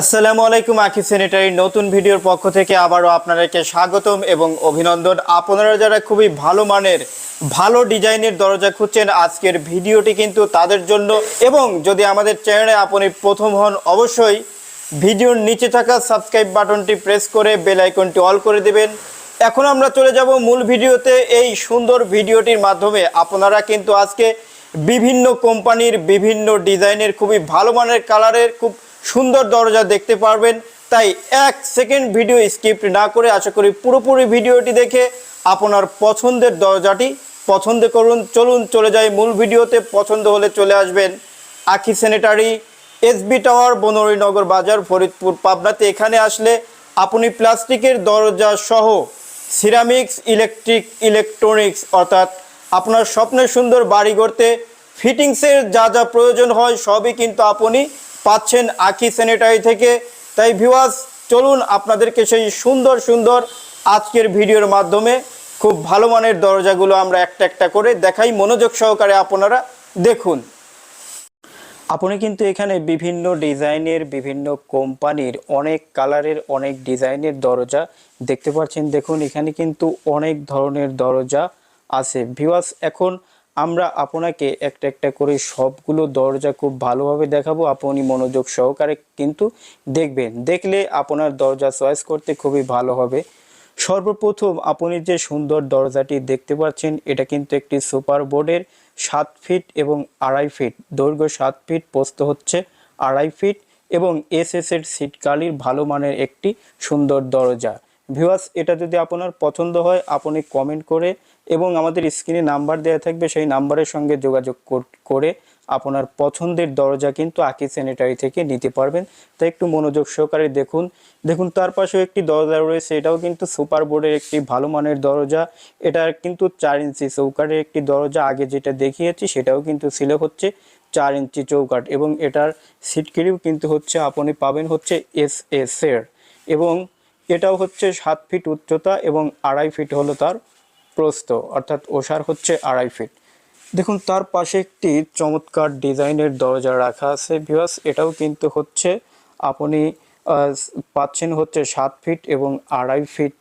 আসসালামু আলাইকুম, আখি স্যানিটারি। নতুন ভিডিওর পক্ষ থেকে আবারও আপনাদেরকে স্বাগতম এবং অভিনন্দন। আপনারা যারা খুবই ভালো মানের, ভালো ডিজাইনের দরজা খুঁজছেন, আজকের ভিডিওটি কিন্তু তাদের জন্য। এবং যদি আমাদের চ্যানেলে আপনি প্রথম হন, অবশ্যই ভিডিওর নিচে থাকা সাবস্ক্রাইব বাটনটি প্রেস করে বেল আইকনটি অল করে দেবেন। এখন আমরা চলে যাব মূল ভিডিওতে। এই সুন্দর ভিডিওটির মাধ্যমে আপনারা কিন্তু আজকে বিভিন্ন কোম্পানির বিভিন্ন ডিজাইনের খুবই ভালো মানের কালারের, খুব সুন্দর দরজা দেখতে পারবেন। তাই এক সেকেন্ড ভিডিও স্কিপ না করে আশা করি পুরোপুরি ভিডিওটি দেখে আপনার পছন্দের দরজাটি পছন্দ করুন। চলুন চলে যাই মূল ভিডিওতে। পছন্দ হলে চলে আসবেন আখি স্যানিটারি এসবি টাওয়ার বনরীনগর বাজার, ফরিদপুর, পাবনাতে। এখানে আসলে আপনি প্লাস্টিকের দরজা সহ সিরামিক্স ইলেকট্রিক ইলেকট্রনিক্স অর্থাৎ আপনার স্বপ্নের সুন্দর বাড়ি গড়তে ফিটিংসের যা যা প্রয়োজন হয়, সবই কিন্তু আপনি পাচ্ছেন আখি স্যানিটারি থেকে। তাই ভিউয়ার্স চলুন আপনাদেরকে সেই সুন্দর সুন্দর আজকের ভিডিওর মাধ্যমে খুব ভালো মানের দরজাগুলো আমরা একটা একটা করে দেখাই। মনোযোগ সহকারে আপনারা দেখুন। আপনি কিন্তু এখানে বিভিন্ন ডিজাইনের, বিভিন্ন কোম্পানির অনেক কালারের, অনেক ডিজাইনের দরজা দেখতে পাচ্ছেন। দেখুন, এখানে কিন্তু অনেক ধরনের দরজা আছে। ভিউয়ার্স এখন আমরা আপনাকে একটা একটা করে সবগুলো দরজা খুব ভালোভাবে দেখাবো। আপনি মনোযোগ সহকারে কিন্তু দেখবেন। দেখলে আপনার দরজা চয়েস করতে খুবই ভালো হবে। সর্বপ্রথম আপনি যে সুন্দর দরজাটি দেখতে পাচ্ছেন, এটা কিন্তু একটি সুপার বোর্ডের সাত ফিট এবং আড়াই ফিট। দৈর্ঘ্য সাত ফিট, পোস্ত হচ্ছে আড়াই ফিট এবং এস এস এর সিট কালির ভালো মানের একটি সুন্দর দরজা। ভিউয়ার্স, এটা যদি আপনার পছন্দ হয়, আপনি কমেন্ট করে এবং আমাদের স্ক্রিনে নাম্বার দেওয়া থাকবে, সেই নাম্বারের সঙ্গে যোগাযোগ করে আপনার পছন্দের দরজা কিন্তু আকি স্যানিটারি থেকে নিতে পারবেন। তাই একটু মনোযোগ সহকারে দেখুন। দেখুন, তার পাশেও একটি দরজা রয়েছে, এটাও কিন্তু সুপার বোর্ডের একটি ভালো মানের দরজা। এটা কিন্তু চার ইঞ্চি চৌকাটের একটি দরজা, আগে যেটা দেখিয়েছি সেটাও কিন্তু ছিল হচ্ছে চার ইঞ্চি চৌকাট এবং এটার সিটকিরিও কিন্তু হচ্ছে, আপনি পাবেন হচ্ছে এস এস এর এবং এটাও হচ্ছে সাত ফিট উচ্চতা এবং আড়াই ফিট হলো তার প্রস্থ, অর্থাৎ ওষার হচ্ছে আড়াই ফিট দেখুন, তার পাশে একটি চমৎকার ডিজাইনের দরজা রাখা আছে। ভিউয়ার্স এটাও কিন্তু হচ্ছে আপনি পাচ্ছেন হচ্ছে সাত ফিট এবং আড়াই ফিট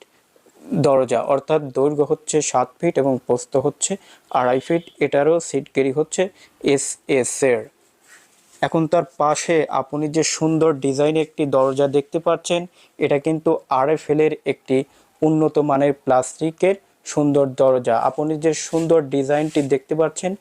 দরজা, অর্থাৎ দৈর্ঘ্য হচ্ছে সাত ফিট এবং প্রস্থ হচ্ছে আড়াই ফিট এটারও সিট কেরি হচ্ছে এস এস এর। এখন তার পাশে আপনি যে সুন্দর ডিজাইন একটি দরজা দেখতে পাচ্ছেন, এটা কিন্তু আরএফএল এর একটি উন্নত মানের প্লাস্টিকের সুন্দর দরজা। আপনি যে সুন্দর ডিজাইনটি দেখতে পাচ্ছেন,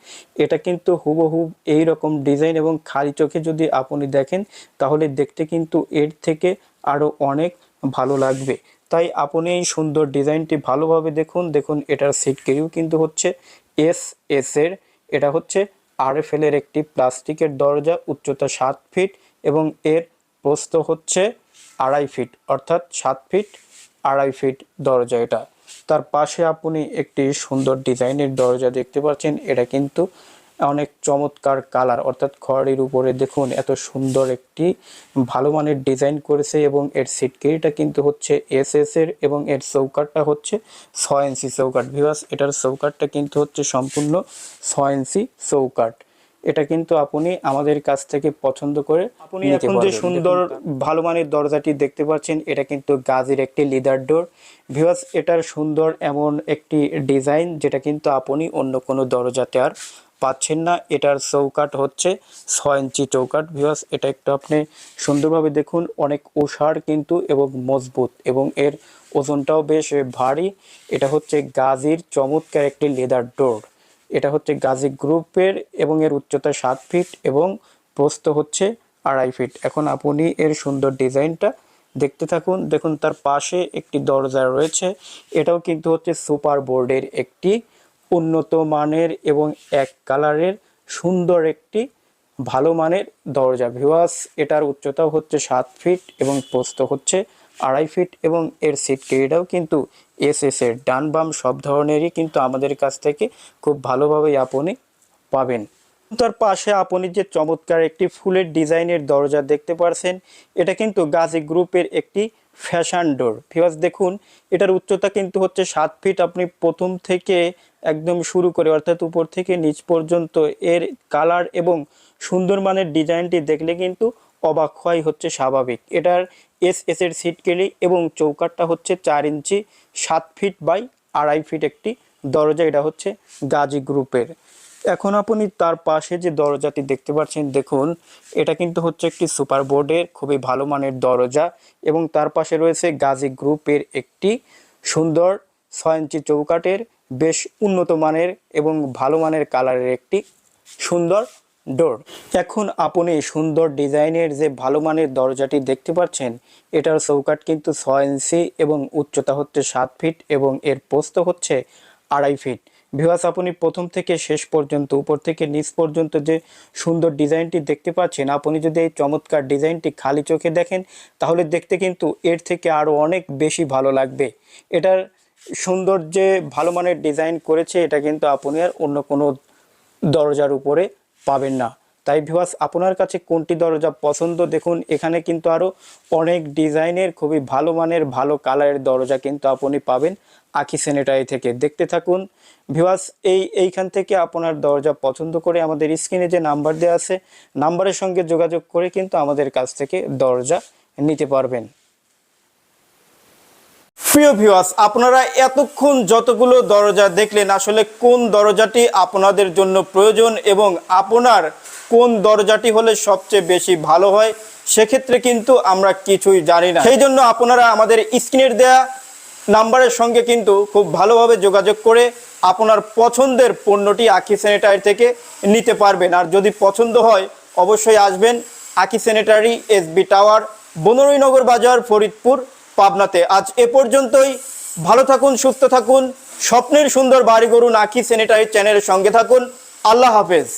এটা কিন্তু হুবহুব এই রকম ডিজাইন এবং খালি চোখে যদি আপনি দেখেন, তাহলে দেখতে কিন্তু এর থেকে আরও অনেক ভালো লাগবে। তাই আপনি এই সুন্দর ডিজাইনটি ভালোভাবে দেখুন। দেখুন, এটার সিট কেরিও কিন্তু হচ্ছে এস এস এর। এটা হচ্ছে আরএফএল এর একটি প্লাস্টিকের দরজা, উচ্চতা সাত ফিট এবং এর প্রস্থ হচ্ছে আড়াই ফিট, অর্থাৎ সাত ফিট আড়াই ফিট দরজা এটা। তার পাশে আপনি একটি সুন্দর ডিজাইনের দরজা দেখতে পাচ্ছেন। এটা কিন্তু অনেক চমৎকার কালার, অর্থাৎ খড়ের উপরে দেখুন এত সুন্দর একটি ভালো মানের ডিজাইন করেছে এবং এর সিটকেরিটা কিন্তু হচ্ছে এস এস এর এবং এর চৌকাটটা হচ্ছে ছয় ইঞ্চি চৌকাট। ভিউয়ার্স, এটার চৌকাটটা কিন্তু হচ্ছে সম্পূর্ণ ছয় ইঞ্চি চৌকাট। এটা কিন্তু আপনি আমাদের কাছ থেকে পছন্দ করে আপনি এখন যে সুন্দর ভালো মানের দরজাটি দেখতে পাচ্ছেন এটা কিন্তু গাজের একটি লিদার ডোর ভিউয়ার্স এটার সুন্দর এমন একটি ডিজাইন যেটা কিন্তু আপনি অন্য কোনো দরজাতে আর পাচ্ছেন না। এটার চৌকাট হচ্ছে ছয় ইঞ্চি চৌকাট ভিউয়ার্স এটা একটু আপনি সুন্দরভাবে দেখুন অনেক ওষার কিন্তু এবং মজবুত এবং এর ওজনটাও বেশ ভারী। এটা হচ্ছে গাজির চমৎকার একটি লেদার ডোর এটা হচ্ছে গাজী গ্রুপের এবং এর উচ্চতা সাত ফিট এবং প্রস্থ হচ্ছে আড়াই ফিট। এখন আপনি এর সুন্দর ডিজাইনটা দেখতে থাকুন। দেখুন, তার পাশে একটি দরজা রয়েছে। এটাও কিন্তু হচ্ছে সুপার বোর্ডের একটি উন্নত মানের এবং এক কালারের সুন্দর একটি ভালো মানের দরজা। ভিওয়াস এটার উচ্চতাও হচ্ছে সাত ফিট এবং প্রস্থ হচ্ছে আড়াই ফিট এবং এর সিট কেরিটাও কিন্তু এস এস এর। ডান বাম সব ধরনেরই কিন্তু আমাদের কাছ থেকে খুব ভালোভাবেই আপনি পাবেন। তার পাশে আপনি যে চমৎকার একটি ফুলের ডিজাইনের দরজা দেখতে পারছেন, এটা কিন্তু গাজী গ্রুপের একটি ফ্যাশন ডোর। ভিওয়াস দেখুন, এটার উচ্চতা কিন্তু হচ্ছে সাত ফিট আপনি প্রথম থেকে একদম শুরু করে, অর্থাৎ উপর থেকে নিচ পর্যন্ত এর কালার এবং সুন্দর মানের ডিজাইনটি দেখলে কিন্তু অবাক হওয়াই হচ্ছে স্বাভাবিক। এটার এস এস এর সিট কেলি এবং চৌকাটটা হচ্ছে চার ইঞ্চি, সাত ফিট বাই আড়াই ফিট একটি দরজা। এটা হচ্ছে গাজী গ্রুপের এখন আপনি তার পাশে যে দরজাটি দেখতে পাচ্ছেন, দেখুন, এটা কিন্তু হচ্ছে একটি সুপার বোর্ডের খুবই ভালো মানের দরজা এবং তার পাশে রয়েছে গাজী গ্রুপের একটি সুন্দর ছয় ইঞ্চি চৌকাটের বেশ উন্নত মানের এবং ভালো মানের কালারের একটি সুন্দর ডোর। এখন আপনি সুন্দর ডিজাইনের যে ভালো মানের দরজাটি দেখতে পাচ্ছেন, এটার চৌকাট কিন্তু ছয় ইঞ্চি এবং উচ্চতা হচ্ছে সাত ফিট এবং এর পোস্ত হচ্ছে আড়াই ফিট। ভিওয়াস আপনি প্রথম থেকে শেষ পর্যন্ত, উপর থেকে নিচ পর্যন্ত যে সুন্দর ডিজাইনটি দেখতে পাচ্ছেন, আপনি যদি এই চমৎকার ডিজাইনটি খালি চোখে দেখেন, তাহলে দেখতে কিন্তু এর থেকে আরও অনেক বেশি ভালো লাগবে। এটার সুন্দর যে ভালো মানের ডিজাইন করেছে, এটা কিন্তু আপনি আর অন্য কোনো দরজার উপরে পাবেন না। তাই ভিওয়াস আপনার কাছে কোনটি দরজা পছন্দ? দেখুন, এখানে কিন্তু আরও অনেক ডিজাইনের খুবই ভালো মানের, ভালো কালারের দরজা কিন্তু আপনি পাবেন আখি সেনেটারি থেকে। দেখতে থাকুন ভিওয়াস এই, এইখান থেকে আপনার দরজা পছন্দ করে আমাদের স্ক্রিনে যে নাম্বার দেওয়া আছে নাম্বারের সঙ্গে যোগাযোগ করে কিন্তু আমাদের কাছ থেকে দরজা নিতে পারবেন। প্রিয় ভিউয়ার্স আপনারা এতক্ষণ যতগুলো দরজা দেখলেন, আসলে কোন দরজাটি আপনাদের জন্য প্রয়োজন এবং আপনার কোন দরজাটি হলে সবচেয়ে বেশি ভালো হয়, সেক্ষেত্রে কিন্তু আমরা কিছুই জানি না। সেই জন্য আপনারা আমাদের স্ক্রিনের দেয়া নাম্বারের সঙ্গে কিন্তু খুব ভালোভাবে যোগাযোগ করে আপনার পছন্দের পণ্যটি আখি স্যানিটারি থেকে নিতে পারবেন। আর যদি পছন্দ হয়, অবশ্যই আসবেন আখি স্যানিটারি এসবি টাওয়ার বনরীনগর বাজার, ফরিদপুর। পাবনাতে। আজ এ পর্যন্তই। ভালো থাকুন, সুস্থ থাকুন। স্বপ্নের সুন্দর বাড়ি গরু নাকি স্যানিটারি চ্যানেলের সঙ্গে থাকুন। আল্লাহ হাফেজ।